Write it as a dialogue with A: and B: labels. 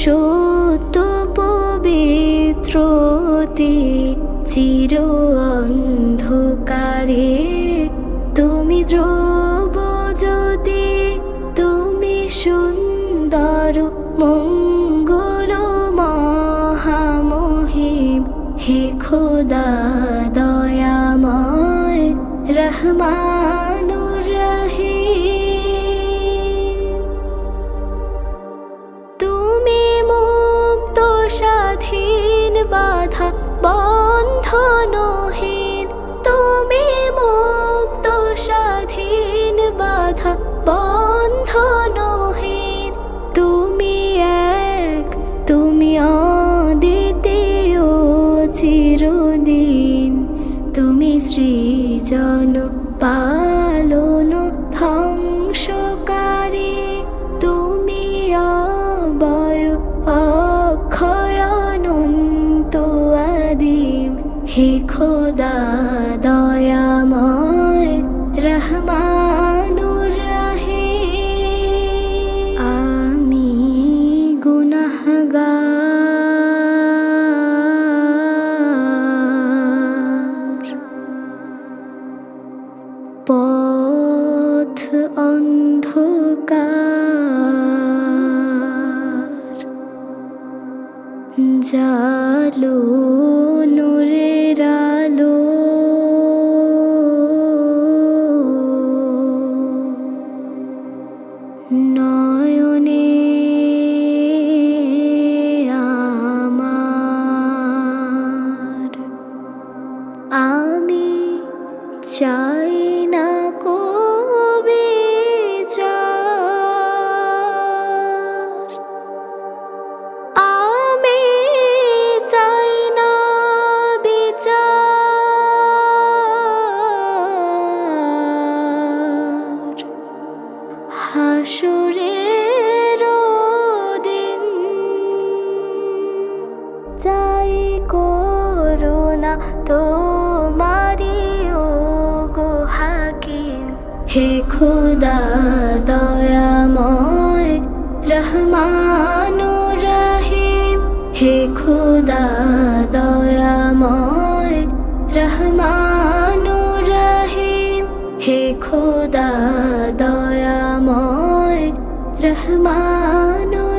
A: সত্য পবিত্রতি চির অন্ধকারে। তুমি ধ্রুব জ্যোতি, তুমি সুন্দর, মঙ্গল মহামহিম। হে খোদা দয়াময়, রহমানুর রহিম। বাধা বন্ধনহীন তুমি মুক্ত স্বাধীন বাধা বন্ধনহীন তুমি এক, তুমি অদ্বিতীয় চিরদিন। তুমি সৃজন পালন ধ্বংসকারী। তুমি অবয় অক্ষয়নন্ত হে খোদা দয়াময় রহমানুর রহিম। আমি গুনাহগার। পথ অন্ধকার জালো তোমারি ও গো হাকিম। হে খোদা দয়াময় রহমানুর রহিম হে খোদা দয়াময় রহমানুর রহিম হে খোদা দয়াময় রহমানুর রহিম